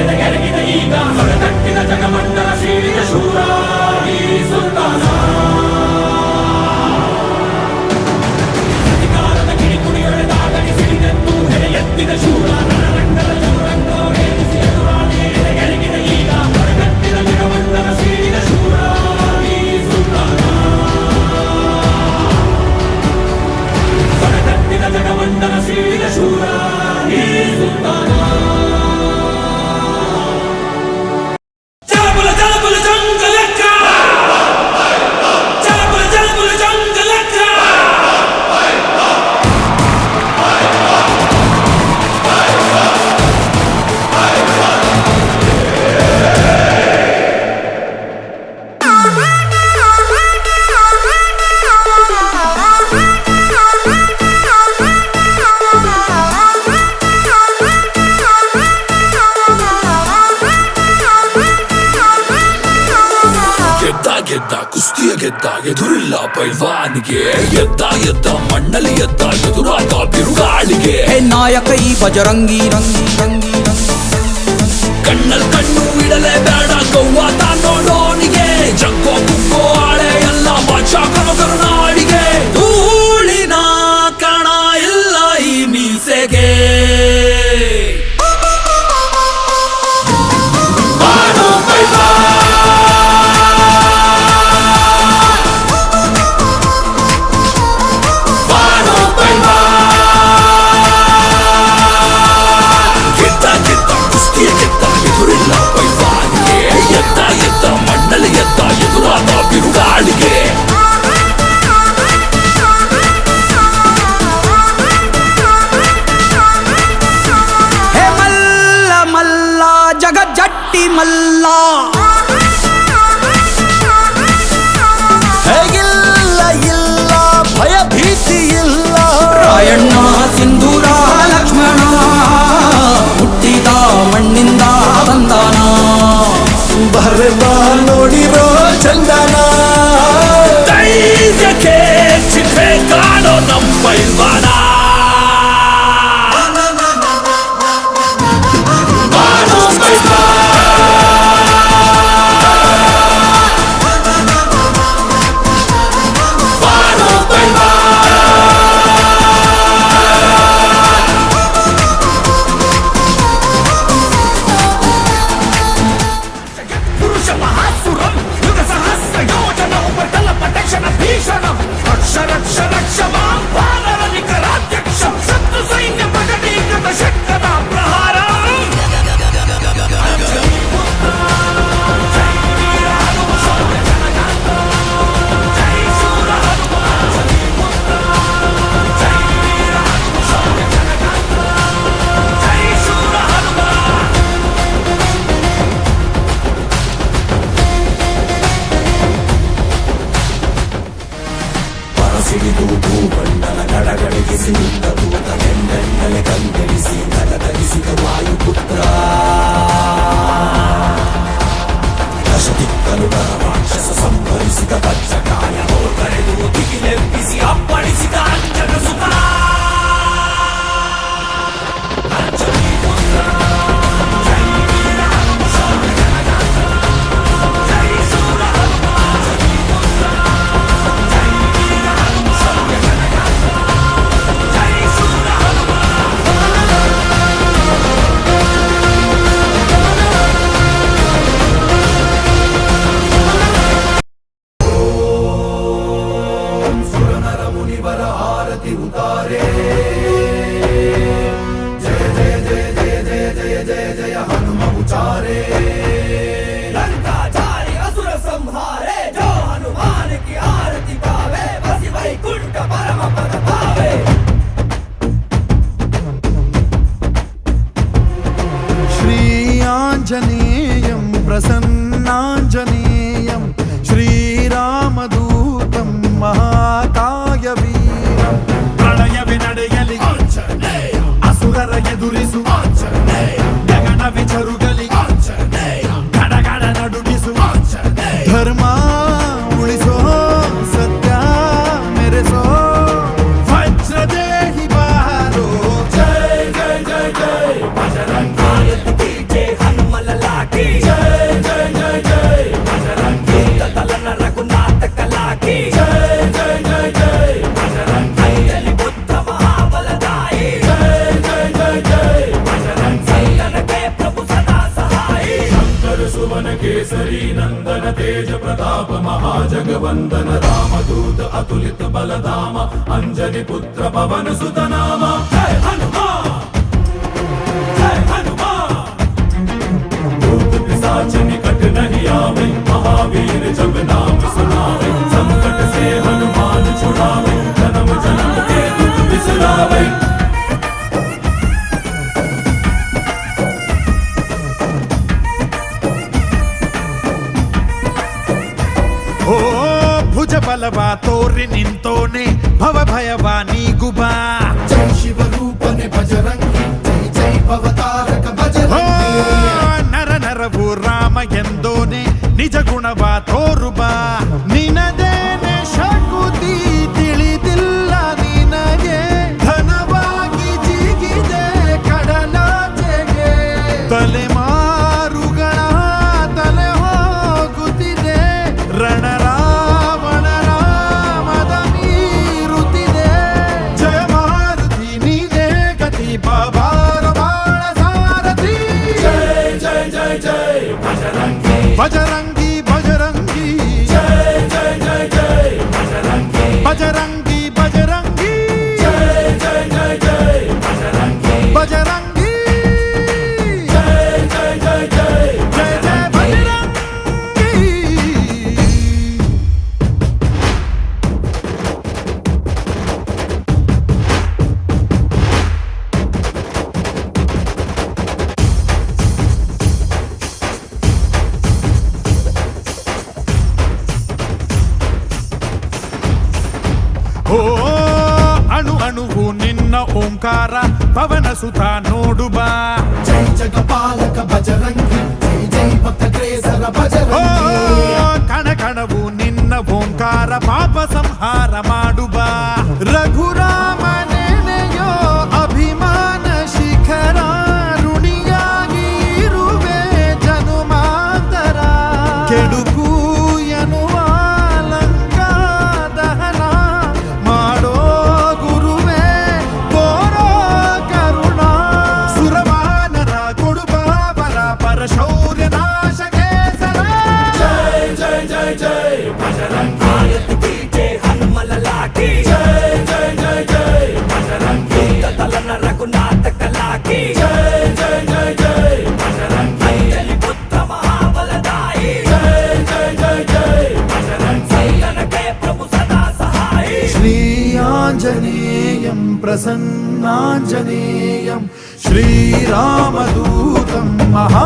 ఎదగలిగిన ఈ గానం ಬಜರಂಗಿ ರಂಗಿ ರಂಗಿ ಕಣ್ಣಲ್ ಕಣ್ಣು ಇಡಲೇ ಬೇಡ ಗೌವಾ ತಾನೋಡೋನಿಗೆ ಜಗ್ಗೋ ಕುಕ್ಕೋ ಆಳೆ ಎಲ್ಲ ಮಾಚಾ, ಕಣ, ಕರುಣಾ. babanızı ನಿಜ ಗುಣವ ತೋರುಬಾ ನಿನದೇನೆ ಶಕುತಿ Vaya प्रसन्नाञ्जनेयं श्रीरामदूतं महाकायवीरम्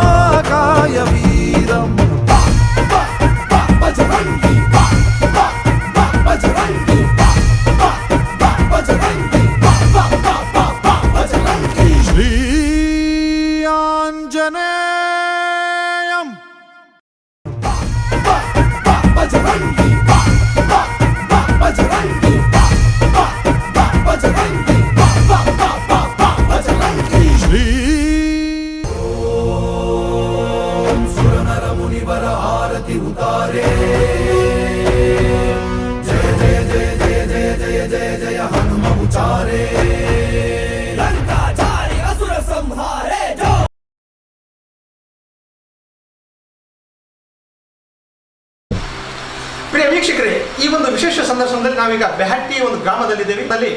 ಪ್ರಿಯ ವೀಕ್ಷಕರೇ ಈ ಒಂದು ವಿಶೇಷ ಸಂದರ್ಶನದಲ್ಲಿ ನಾವೀಗ ಬೆಹಟ್ಟಿ ಒಂದು ಗ್ರಾಮದಲ್ಲಿದ್ದೇವೆ. ಅಲ್ಲಿ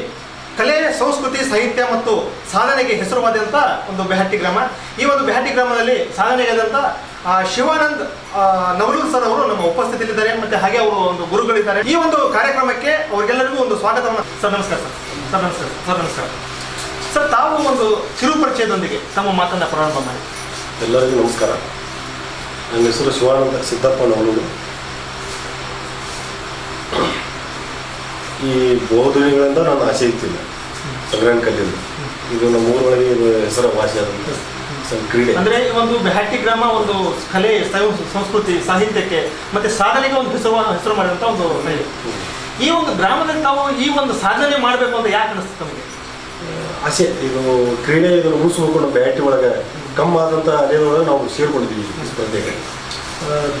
ಕಲೆ ಸಂಸ್ಕೃತಿ ಸಾಹಿತ್ಯ ಮತ್ತು ಸಾಧನೆಗೆ ಹೆಸರುವಾದಂಥ ಒಂದು ಬೆಹಟ್ಟಿ ಗ್ರಾಮ. ಈ ಒಂದು ಬೆಹಟ್ಟಿ ಗ್ರಾಮದಲ್ಲಿ ಸಾಧನೆಗಾದಂಥ ಆ, ಶಿವಾನಂದ್ ನವರೂಲ್ ಸರ್ ಅವರು ನಮ್ಮ ಉಪಸ್ಥಿತಿಯಲ್ಲಿದ್ದಾರೆ. ಮತ್ತೆ ಹಾಗೆ ಅವರು ಒಂದು ಗುರುಗಳಿದ್ದಾರೆ. ಈ ಒಂದು ಕಾರ್ಯಕ್ರಮಕ್ಕೆ ಅವರಿಗೆಲ್ಲರಿಗೂ ಒಂದು ಸ್ವಾಗತವನ್ನು ಸರ್ ನಮಸ್ಕಾರ ಸರ್. ಸರ್ ನಮಸ್ಕಾರ ಸರ್ ನಮಸ್ಕಾರ. ಸರ್ ತಾವು ಒಂದು ಕಿರು ಪರಿಚಯದೊಂದಿಗೆ ತಮ್ಮ ಮಾತನ್ನ ಪ್ರಾರಂಭ ಮಾಡಿ. ಎಲ್ಲರಿಗೂ ನಮಸ್ಕಾರ. ನನ್ನ ಹೆಸರು ಶಿವಾನಂದ ಸಿದ್ದಪ್ಪ ನವಲೂರು. ಈ ಬಹುದಿನಗಳಿಂದ ನಾನು ಆಸೆ ಇತ್ತಿಲ್ಲ ಸಂಗ್ರಹಣ ಕಲ್ಲಿಂದ ಇದು ನಮ್ಮ ಊರೊಳಗೆ ಇದು ಹೆಸರ ಭಾಷೆ ಆದಂತ ಕ್ರೀಡೆ. ಅಂದ್ರೆ ಒಂದು ಬ್ಯಾಟಿ ಗ್ರಾಮ ಒಂದು ಕಲೆ ಸಂಸ್ಕೃತಿ ಸಾಹಿತ್ಯಕ್ಕೆ ಮತ್ತೆ ಸಾಧನೆಗೆ ಒಂದು ಹೆಸರು ಹೆಸರು ಮಾಡಿದಂತ ಒಂದು ಈ ಒಂದು ಗ್ರಾಮದಲ್ಲಿ ತಾವು ಈ ಒಂದು ಸಾಧನೆ ಮಾಡಬೇಕು ಅಂತ ಯಾಕೆ ಅನಿಸ್ತು ನಮಗೆ ಆಸೆ. ಇದು ಕ್ರೀಡೆ ಇದನ್ನು ಉಳಿಸ್ಬೇಕು ನಮ್ಮ ಬ್ಯಾಟಿ ಒಳಗೆ. ಕಮ್ಮಾದಂಥ ಅಲೆಯೊಳಗೆ ನಾವು ಸೇರ್ಕೊಂಡಿದ್ದೀವಿ ಸ್ಪರ್ಧೆಗೆ.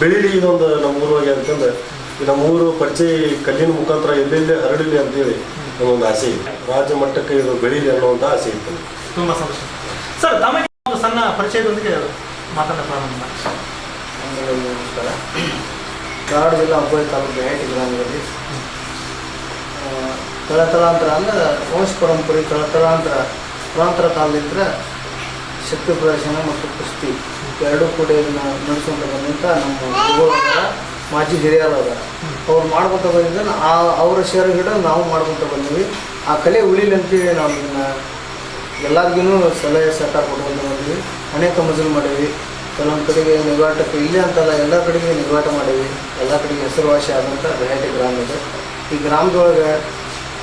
ಬೆಳಿಲಿ ಬೆಳೀಲಿ ಇದೊಂದು ನಮ್ಮ ಊರೊಳಗೆ ಅಂತಂದ್ರೆ ಈ ನಮ್ಮ ಊರು ಪರಿಚಯ ಕಲ್ಲಿನ ಮುಖಾಂತರ ಎಲ್ಲೆಲ್ಲಿ ಹರಡಲಿ ಅಂತೇಳಿ ಒಂದು ಆಸೆ ಇದೆ. ರಾಜ್ಯ ಮಟ್ಟಕ್ಕೆ ಇದು ಬೆಳೀಲಿ ಅನ್ನುವಂಥ ಆಸೆ ಇತ್ತು ತುಂಬಾ ಸಂತೋಷ. ಸರ್ ತಮಗೆ ಒಂದು ಸಣ್ಣ ಪರಿಚಯದೊಂದಿಗೆ ಮಾತಾಡ ಪ್ರಾರಂಭ ಮಾಡಿ ಧಾರವಾಡ ಜಿಲ್ಲಾ ಹುಬ್ಬಳ್ಳಿ ತಾಲೂಕು ಬೆಹಟ್ಟಿ ಗ್ರಾಮದಲ್ಲಿ ತಳತಳಾಂತರ ತಳತಲಾಂತರ ಅಂದ್ರೆ ವಂಶ ಪರಂಪರೆ ತಳತಲಾಂತರ ಪುರಾಂತರ ಕಾಲದಿಂದ ಶಕ್ತಿ ಪ್ರದರ್ಶನ ಮತ್ತು ಕುಸ್ತಿ ಎರಡೂ ಕೂಡ ಇದನ್ನ ಬಂದಂತ ಬಂದಂಥ ನಮ್ಮ ಮಾಜಿ ಹಿರಿಯರು ಅವ್ರು ಮಾಡ್ಕೊತ ಬಂದಿದ್ದ ಆ ಅವರ ಶೇರ್ ಹಿಡ ನಾವು ಮಾಡ್ಕೊತ ಬಂದೀವಿ. ಆ ಕಲೆ ಉಳಿಲಿ ಅಂತೇಳಿ ನಾವು ಇದನ್ನ ಎಲ್ಲರಿಗೂ ಸಲಹೆ ಸಹಕಾರ ಕೊಟ್ಕೊಂತ ಬಂದ್ವಿ. ಅನೇಕ ಮಜಲು ಮಾಡೀವಿ ಕೆಲವೊಂದು ಕಡೆಗೆ ನಿಗಾಟಕ್ಕೆ ಇಲ್ಲೇ ಅಂತಲ್ಲ, ಎಲ್ಲ ಕಡೆಗೆ ನಿರ್ವಾಟ ಮಾಡೀವಿ ಎಲ್ಲ ಕಡೆಗೆ ಹೆಸರುವಾಸಿ ಆದಂಥ ಬೆಹಟಿ ಗ್ರಾಮ ಇದೆ. ಈ ಗ್ರಾಮದೊಳಗೆ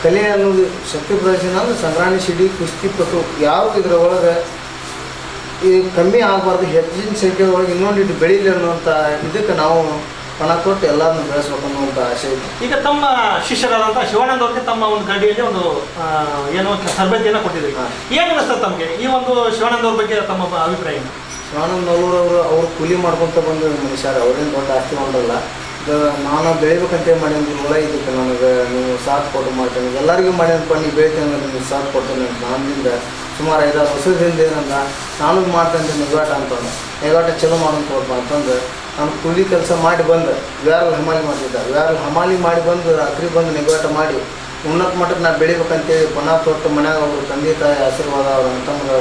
ಕಲೆ ಅನ್ನೋದು ಶಕ್ತಿ ಪ್ರದರ್ಶನ ಅಂದ್ರೆ ಸಂಗ್ರಾಣಿ ಸಿಡಿ ಕುಸ್ತಿ ಪಟು ಯಾವುದು ಇದರ ಒಳಗೆ ಈ ಕಮ್ಮಿ ಆಗಬಾರ್ದು, ಹೆಚ್ಚಿನ ಸಂಖ್ಯೆ ಒಳಗೆ ಇನ್ನೊಂದಿಟ್ಟು ಬೆಳೀಲಿ ಅನ್ನುವಂಥ ಇದಕ್ಕೆ ನಾವು ಪಣ ಕೊಟ್ಟು ಎಲ್ಲರನ್ನು ಬೆಳೆಸ್ಬೇಕು ಅನ್ನುವಂಥ ಆಸೆ ಇದೆ. ಈಗ ತಮ್ಮ ಶಿಷ್ಯರಾದಂಥ ಶಿವಾನಂದ ಅವ್ರಿಗೆ ತಮ್ಮ ಒಂದು ಗಡಿಯಲ್ಲಿ ಒಂದು ಆ, ಏನೋ ತರಬೇತಿಯನ್ನು ಕೊಟ್ಟಿದ್ರಿ ಹಾ. ಏನು ಅನಿಸ್ತದೆ ತಮಗೆ? ಈ ಒಂದು ಶಿವಾನಂದ ಅವ್ರ ಬಗ್ಗೆ ತಮ್ಮ ಅಭಿಪ್ರಾಯ ಏನು? ಶಿವಾನಂದ ಅವರು ಅವರು ಕೂಲಿ ಮಾಡ್ಕೊಂತ ಬಂದ ಮನುಷ್ಯರು ಅವ್ರೇನು ದೊಡ್ಡ ಆಸ್ತಿ ಮಾಡಲ್ಲ ನಾನು ಬೆಳಿಬೇಕಂತ ಮಾಡಿ ಅಂದ್ರೆ ಹೊಲ ಇದ್ದಕ್ಕೆ ನನಗೆ ನೀವು ಸಾಥ್ ಕೊಟ್ಟು ಮಾಡ್ತೇನೆ ಎಲ್ಲರಿಗೂ ಮಾಡ್ಯಾನಪ್ಪ ನೀವು ಬೆಳಿತೇನೆ ಅಂದ್ರೆ ನಿಮ್ಗೆ ಸಾಥ್ ಕೊಡ್ತೇನೆ ಅಂತ ನನ್ನಿಂದ ಸುಮಾರು ಐದಾರು ವರ್ಷದಿಂದ ಏನಂದ ನಾನು ಮಾಡ್ತೇನೆ ನಿಗಾಟ ಅಂತಂದು ನಿಗಾಟ ಚಲೋ ಮಾಡೋಣ ಕೊಡ್ಪ ಅಂತಂದು ನಾನು ಕೂಲಿ ಕೆಲಸ ಮಾಡಿ ಬಂದು, ವ್ಯಾರಲ್ ಹಮಾಲಿ ಮಾಡಿದ್ದ ವ್ಯಾರಲ್ ಹಮಾಲಿ ಮಾಡಿ ಬಂದು ರಾತ್ರಿ ಬಂದು ನಿಗಾಟ ಮಾಡಿ, ಉನ್ನತ ಮಟ್ಟಕ್ಕೆ ನಾವು ಬೆಳಿಬೇಕಂತೇಳಿ ಪುನಃ ತೊಟ್ಟು ಮನ್ಯಾಗ ಅವರು ತಂದೆ ತಾಯಿ ಆಶೀರ್ವಾದ, ಅವ್ರ ಅಂತಂದ್ರೆ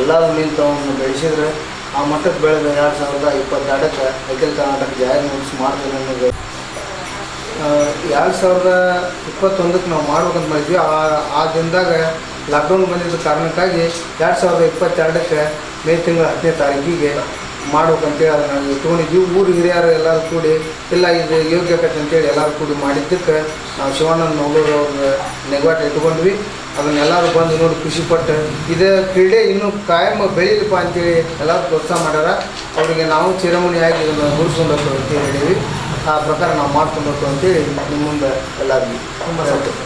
ಎಲ್ಲರೂ ನಿಂತು ಅವನ್ನು ಬೆಳೆಸಿದ್ರೆ ಆ ಮಟ್ಟಕ್ಕೆ ಬೆಳೆದ ಎರಡು ಸಾವಿರದ ಇಪ್ಪತ್ತೆರಡಕ್ಕೆ ಅಖಿಲ ಕರ್ನಾಟಕ ಜಾರಿ ನೋಟಿಸ್ ಮಾಡ್ತೇನೆ ಅನ್ನೋದು. ಎರಡು ಸಾವಿರದ ಇಪ್ಪತ್ತೊಂದಕ್ಕೆ ನಾವು ಮಾಡ್ಬೇಕಂತ ಮಾಡಿದ್ವಿ. ಆ ಆ ದಿನದಾಗ ಲಾಕ್ಡೌನ್ ಬಂದಿದ್ದ ಕಾರಣಕ್ಕಾಗಿ ಎರಡು ಸಾವಿರದ ಇಪ್ಪತ್ತೆರಡಕ್ಕೆ ಮೇ ತಿಂಗಳ ಹತ್ತನೇ ತಾರೀಕಿಗೆ ಮಾಡ್ಬೇಕಂತೇಳಿ ಅದನ್ನು ತೊಗೊಂಡಿದ್ವಿ ಊರು ಹಿರಿಯರು ಎಲ್ಲರೂ ಕೂಡಿ, ಇಲ್ಲ, ಇದು ಯೋಗ್ಯ ಆಕೈತೆ ಅಂತೇಳಿ ಎಲ್ಲರೂ ಕೂಡಿ ಮಾಡಿದ್ದಕ್ಕೆ ನಾವು ಶಿವಾನಂದ ನವಲೂರು ಅವ್ರ ನೆಗವಾಟ ಇಟ್ಕೊಂಡ್ವಿ. ಅದನ್ನೆಲ್ಲರೂ ಬಂದು ನೋಡಿ ಖುಷಿಪಟ್ಟು ಇದೇ ಕ್ರೀಡೆ ಇನ್ನೂ ಕಾಯಂ ಬೆಳೀಲಿಪ್ಪ ಅಂತೇಳಿ ಎಲ್ಲರೂ ಪ್ರೋತ್ಸಾಹ ಮಾಡ್ಯಾರ. ಅವರಿಗೆ ನಾವು ಚಿರಮಣಿಯಾಗಿ ಇದನ್ನು ರೂಢಿಸ್ಕೊಂಡು ಹೋಗ್ತೀವಿ ಅಂತ ಹೇಳಿವಿ ಆ ಪ್ರಕಾರ ನಾವು ಮಾಡ್ಕೊಂಡು ಅಂತೇಳಿ ನಿಮ್ಮ ಮುಂದೆ ಎಲ್ಲರಿಗೂ ತುಂಬ ಸಂತೋಷ.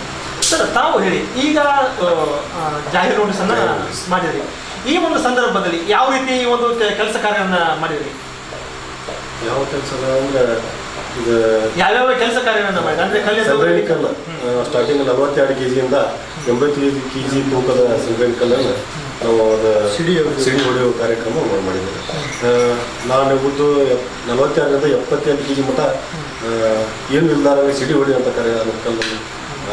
ಸರ್, ತಾವು ಹೇಳಿ, ಈಗ ಜಾಹೀರು ನೋಟಿಸನ್ನು ಮಾಡಿದ್ರಿ. ಈ ಒಂದು ಸಂದರ್ಭದಲ್ಲಿ ಯಾವ ರೀತಿ ಈ ಒಂದು ಕೆಲಸ ಕಾರ್ಯವನ್ನು ಮಾಡಿದ್ರಿ? ಯಾವ ಕೆಲಸ ಅಂದ್ರೆ ಇದು ಯಾವ್ಯಾವ ಕೆಲಸ ಕಾರ್ಯಗಳನ್ನು ಮಾಡಿದ್ರಿ? ಅಂದ್ರೆ ಕಲ್ಲು. ಕಲ್ಲು ಸ್ಟಾರ್ಟಿಂಗ್ ನಲವತ್ತೆರಡು ಕೆ ಜಿಯಿಂದ ಎಂಬತ್ತೈದು ಕೆ ಜಿ ತೂಕದ ಸಂಗ್ರಹಣಿ ಕಲ್ಲನ್ನು ನಾವು ಅದು ಸಿಡಿ ಸಿಡಿ ಹೊಡೆಯುವ ಕಾರ್ಯಕ್ರಮ ಮಾಡಿದ್ದೇವೆ ನಾನು ಉದ್ದು ನಲವತ್ತೆರಡರಿಂದ ಎಪ್ಪತ್ತೆಂಟು ಕೆ ಜಿ ಮಟ್ಟ ಏನು ಇಲ್ದಾರ ಸಿಡಿ ಹೊಡೆಯುವಂಥ ಕಾರ್ಯ ಕಲ್ಲನ್ನು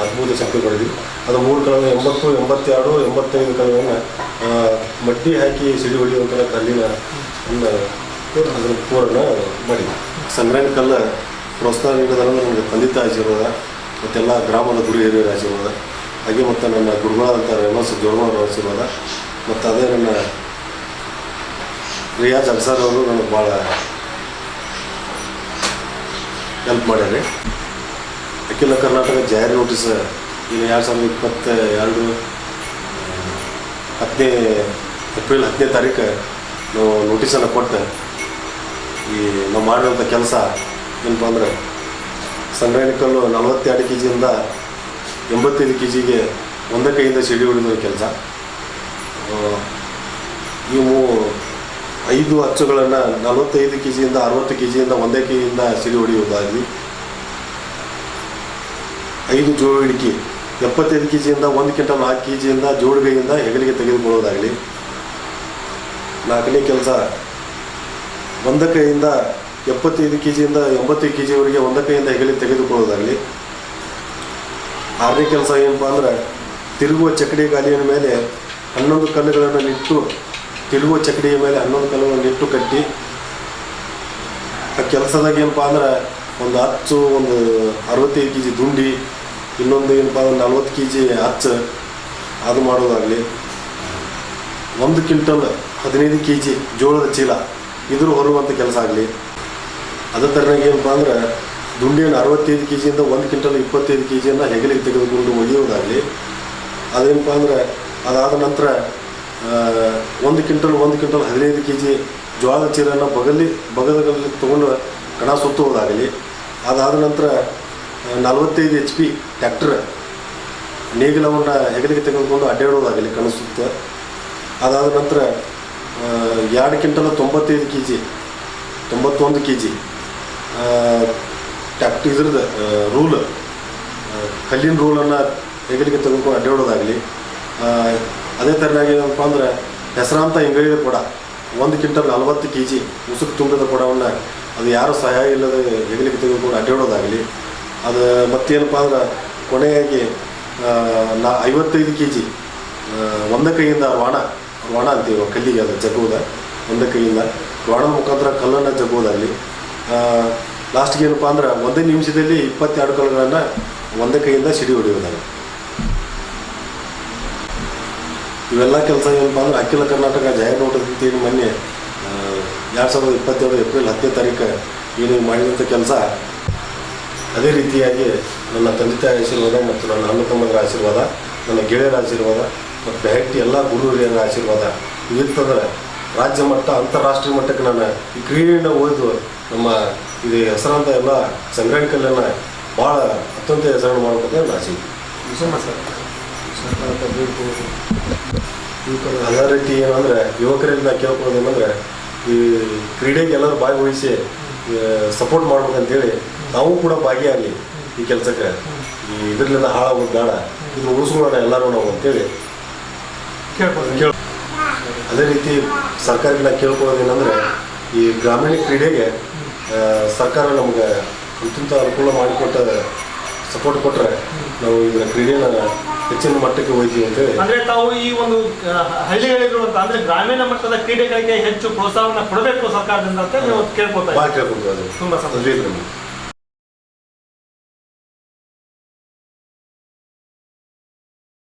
ಅದ್ಭುತ ಶಕ್ತಿ ಪಡೆದಿವಿ. ಅದು ಮೂರು ಕಲ್ಲನ್ನು ಎಂಬತ್ತು ಎಂಬತ್ತೆರಡು ಎಂಬತ್ತೈದು ಕಲ್ಲನ್ನು ಮಟ್ಟಿ ಹಾಕಿ ಸಿಡಿ ಹೊಡೆಯುವಂಥ ಕಲ್ಲಿನ ಅದರ ಪೂರಣ ಮಾಡಿದ್ವಿ. ಸಂಗ್ರಹಣಿ ಕಲ್ಲ ಪ್ರೋತ್ಸಾಹ ನೀಡೋದನ್ನು ನನಗೆ ತಂದೆ ಆಶೀರ್ವಾದ ಮತ್ತೆಲ್ಲ ಗ್ರಾಮದ ಗುರು ಹಿರಿಯರ ಆಶೀರ್ವಾದ ಹಾಗೆ ಮತ್ತು ನನ್ನ ಗುರುಗಳಾದಂಥ ರೇಮಸ್ ಜೋರ್ಮವ್ರ ಆಶೀರ್ವಾದ ಮತ್ತು ಅದೇ ನನ್ನ ರಿಯಾಜ್ ಅನ್ಸಾರ್ ಅವರು ನನಗೆ ಭಾಳ ಹೆಲ್ಪ್ ಮಾಡ್ಯಾರೆ. ಅಖಿಲ ಕರ್ನಾಟಕ ಜಾರಿ ನೋಟಿಸ್ ಈಗ ಎರಡು ಸಾವಿರದ ಇಪ್ಪತ್ತ ಎರಡು ಹತ್ತನೇ ಏಪ್ರಿಲ್ ಹತ್ತನೇ ತಾರೀಕು ನಾವು ನೋಟಿಸನ್ನು ಕೊಟ್ಟು ಈ ನಾವು ಮಾಡಿರೋಂಥ ಕೆಲಸ ಏನಪ್ಪ ಅಂದರೆ ಸಂಗ್ರಹಣಿಕಲ್ಲು ನಲವತ್ತೆರಡು ಕೆ ಜಿಯಿಂದ ಎಂಬತ್ತೈದು ಕೆ ಜಿಗೆ ಒಂದೇ ಕೈಯಿಂದ ಸಿಡಿ ಹೊಡೆದ ಕೆಲಸ. ಇವು ಐದು ಅಚ್ಚುಗಳನ್ನು ನಲವತ್ತೈದು ಕೆ ಜಿಯಿಂದ ಅರವತ್ತು ಕೆ ಜಿಯಿಂದ ಒಂದೇ ಕೈಯಿಂದ ಸಿಡಿ ಹೊಡೆಯುವುದಾಗಲಿ ಐದು ಜೋಳು ಹಿಡಿಕೆ ಎಪ್ಪತ್ತೈದು ಕೆ ಜಿಯಿಂದ ಒಂದು ಕ್ವಿಂಟಲ್ ನಾಲ್ಕು ಕೆ ಜಿಯಿಂದ ಜೋಡಿಗೆಯಿಂದ ಹೆಗಲಿಗೆ ತೆಗೆದುಕೊಳ್ಳೋದಾಗಲಿ ನಾಲ್ಕನೇ ಕೆಲಸ. ಒಂದ ಕೈಯಿಂದ ಎಪ್ಪತ್ತೈದು ಕೆ ಜಿಯಿಂದ ಎಂಬತ್ತೈದು ಕೆ ಜಿವರೆಗೆ ಒಂದ ಕೈಯಿಂದ ಹೆಗಲಿ ತೆಗೆದುಕೊಳ್ಳೋದಾಗಲಿ. ಆರನೇ ಕೆಲಸ ಏನಪ್ಪ ಅಂದ್ರೆ, ತಿರುಗುವ ಚಕಡಿ ಗಾಲಿಯ ಮೇಲೆ ಹನ್ನೊಂದು ಕಲ್ಲುಗಳನ್ನು ನಿಟ್ಟು, ತಿರುಗುವ ಚಕಡಿಯ ಮೇಲೆ ಹನ್ನೊಂದು ಕಲ್ಲುಗಳನ್ನು ನಿಟ್ಟು ಕಟ್ಟಿ. ಆ ಕೆಲಸದಾಗ ಏನಪ್ಪ ಅಂದ್ರೆ, ಒಂದು ಹಚ್ಚು ಒಂದು ಅರವತ್ತೈದು ಕೆ ಜಿ ದುಂಡಿ, ಇನ್ನೊಂದು ಏನಪ್ಪ ಅಂದ್ರೆ ನಲ್ವತ್ತು ಕೆ ಜಿ ಹಚ್ಚು, ಅದು ಮಾಡೋದಾಗಲಿ. ಒಂದು ಕ್ವಿಂಟಲ್ ಹದಿನೈದು ಕೆ ಜಿ ಜೋಳದ ಚೀಲ ಇದ್ರ ಹೊರುವಂಥ ಕೆಲಸ ಆಗಲಿ. ಅದೇ ಥರನಾಗಿ ಏನಪ್ಪ ಅಂದ್ರೆ ದುಂಡಿಯನ್ನು ಅರವತ್ತೈದು ಕೆ ಜಿಯಿಂದ ಒಂದು ಕ್ವಿಂಟಲ್ ಇಪ್ಪತ್ತೈದು ಕೆ ಜಿಯನ್ನು ಹೆಗಲಿಗೆ ತೆಗೆದುಕೊಂಡು ಒಯ್ಯುವುದಾಗಲಿ ಅದೇನಪ್ಪ ಅಂದರೆ ಅದಾದ ನಂತರ ಒಂದು ಕ್ವಿಂಟಲ್ ಒಂದು ಕ್ವಿಂಟಲ್ ಹದಿನೈದು ಕೆ ಜಿ ಜೋಳದ ಚೀಲನ ಬಗಲಿ, ಬಗಲಲ್ಲಿ ತೊಗೊಂಡು ಕಣ ಸುತ್ತುವುದಾಗಲಿ ಅದಾದ ನಂತರ ನಲವತ್ತೈದು ಎಚ್ ಪಿ ಟ್ಯಾಕ್ಟರ್ ನೇಗಿಲವನ್ನು ಹೆಗಲಿಗೆ ತೆಗೆದುಕೊಂಡು ಅಡ್ಡಾಡೋದಾಗಲಿ ಕಣ ಸುತ್ತ. ಅದಾದ ನಂತರ ಎರಡು ಕ್ವಿಂಟಲ್ ತೊಂಬತ್ತೈದು ಕೆ ಜಿ ತೊಂಬತ್ತೊಂದು ಕೆ ಜಿ ಟ್ಯಾಕ್ಟ್ ಇದ್ರದ್ದು ರೂಲ್. ಕಲ್ಲಿನ ರೂಲನ್ನು ಹೆಗಲಿಗೆ ತೆಗೆದುಕೊಂಡು ಅಡ್ಡಾಡೋದಾಗಲಿ. ಅದೇ ಥರನಾಗಿ ಏನಪ್ಪ ಅಂದ್ರೆ, ಹೆಸರಾಂತ ಇಂಗಳಿದ ಕೊಡ ಒಂದು ಕ್ವಿಂಟಲ್ ನಲವತ್ತು ಕೆ ಜಿ ಉಸುಕು ತುಂಬಿದ ಕೊಡವನ್ನು ಅದು ಯಾರು ಸಹಾಯ ಇಲ್ಲದೆ ಹೆಗಲಿಗೆ ತೆಗೆದುಕೊಂಡು ಅಡ್ಡಾಡೋದಾಗಲಿ. ಅದು ಮತ್ತೇನಪ್ಪ ಅಂದ್ರೆ, ಕೊನೆಯಾಗಿ ನಾ ಐವತ್ತೈದು ಕೆ ಜಿ ಒಂದೇ ಕೈಯಿಂದ ವಾಣ ವಾಣ ಅಂತೀವಿ ಕಲ್ಲಿಗೆ ಅದು ಜಗ್ಗುವುದ ಒಂದೇ ಕೈಯಿಂದ ವಾಣದ ಮುಖಾಂತರ ಕಲ್ಲನ್ನು ಜಗ್ಗುವುದಾಗಲಿ ಲಾಸ್ಟ್ಗೆ ಏನಪ್ಪ ಅಂದ್ರೆ ಒಂದೇ ನಿಮಿಷದಲ್ಲಿ ಇಪ್ಪತ್ತೆರಡು ಕಲ್ಲುಗಳನ್ನು ಒಂದೇ ಕೈಯಿಂದ ಸಿಡಿ ಹೊಡೆಯುವುದನ್ನು ಇವೆಲ್ಲ ಕೆಲಸ ಏನಪ್ಪ ಅಂದ್ರೆ ಅಖಿಲ ಕರ್ನಾಟಕ ಜಾಹೀರ್ನೋಟದಂತ ಏನು ಮೊನ್ನೆ ಎರಡು ಸಾವಿರದ ಇಪ್ಪತ್ತೆರಡು ಏಪ್ರಿಲ್ ಹತ್ತನೇ ತಾರೀಕು ಏನು ಮಾಡಿದಂಥ ಕೆಲಸ, ಅದೇ ರೀತಿಯಾಗಿ ನನ್ನ ತಂದೆ ತಾಯಿ ಆಶೀರ್ವಾದ ಮತ್ತು ನನ್ನ ಅಣ್ಣ ತಮ್ಮದರ ಆಶೀರ್ವಾದ, ನನ್ನ ಗೆಳೆಯರ ಆಶೀರ್ವಾದ ಮತ್ತು ಬೆಹಟ್ಟಿ ಎಲ್ಲ ಗುರು ಹಿರಿಯರ ಆಶೀರ್ವಾದ. ಇವಿತ್ತಂದ್ರೆ ರಾಜ್ಯ ಮಟ್ಟ ಅಂತಾರಾಷ್ಟ್ರೀಯ ಮಟ್ಟಕ್ಕೆ ನಾನು ಈ ಕ್ರೀಡೆಯಿಂದ ಓದಿದು ನಮ್ಮ ಇದು ಹೆಸರಂತ ಎಲ್ಲ ಕಲೆಯನ್ನು ಭಾಳ ಅತ್ಯಂತ ಹೆಸರನ್ನು ಮಾಡ್ಬೇಕಂತ ಆಸೆ ಅದೇ ರೀತಿ ಏನಂದರೆ ಯುವಕರಿಂದ ನಾನು ಕೇಳ್ಕೊಳೋದು ಏನಂದ್ರೆ ಈ ಕ್ರೀಡೆಗೆ ಎಲ್ಲರೂ ಭಾಗವಹಿಸಿ ಸಪೋರ್ಟ್ ಮಾಡ್ಬೇಕಂತೇಳಿ ನಾವು ಕೂಡ ಭಾಗಿಯಾಗಲಿ ಈ ಕೆಲಸಕ್ಕೆ. ಈ ಇದರಿಂದ ಹಾಳಾಗೋದು ಬೇಡ. ಇದನ್ನು ಉಳಿಸ್ಕೊಳ್ಳೋಣ ಎಲ್ಲರೂ ನಾವು ಅಂತೇಳಿ ಕೇಳ್ಬೋದು? ಅದೇ ರೀತಿ ಸರ್ಕಾರದಿಂದ ಏನಂದ್ರೆ ಈ ಗ್ರಾಮೀಣ ಕ್ರೀಡೆಗೆ ಸರ್ಕಾರ ನಮ್ಗೆ ಅತ್ಯಂತ ಅನುಕೂಲ ಮಾಡಿಕೊಟ್ಟ ಸಪೋರ್ಟ್ ಕೊಟ್ಟರೆ ನಾವು ಇದರ ಕ್ರೀಡೆನ ಹೆಚ್ಚಿನ ಮಟ್ಟಕ್ಕೆ ಹೋಗ್ತೀವಿ ಅಂತ ಹೇಳಿ ಅಂದ್ರೆ ತಾವು ಈ ಒಂದು ಹಳ್ಳಿಗಳಿರುವಂತ ಅಂದ್ರೆ ಗ್ರಾಮೀಣ ಮಟ್ಟದ ಕ್ರೀಡೆಗಳಿಗೆ ಹೆಚ್ಚು ಪ್ರೋತ್ಸಾಹವನ್ನ ಕೊಡಬೇಕು ಸರ್ಕಾರದಿಂದ ಅಂತ ನೀವು ಕೇಳ್ಕೊತಾ ಇದ್ದೀರಿ. ಅದು. ತುಂಬಾ ಸಂತೋಷ.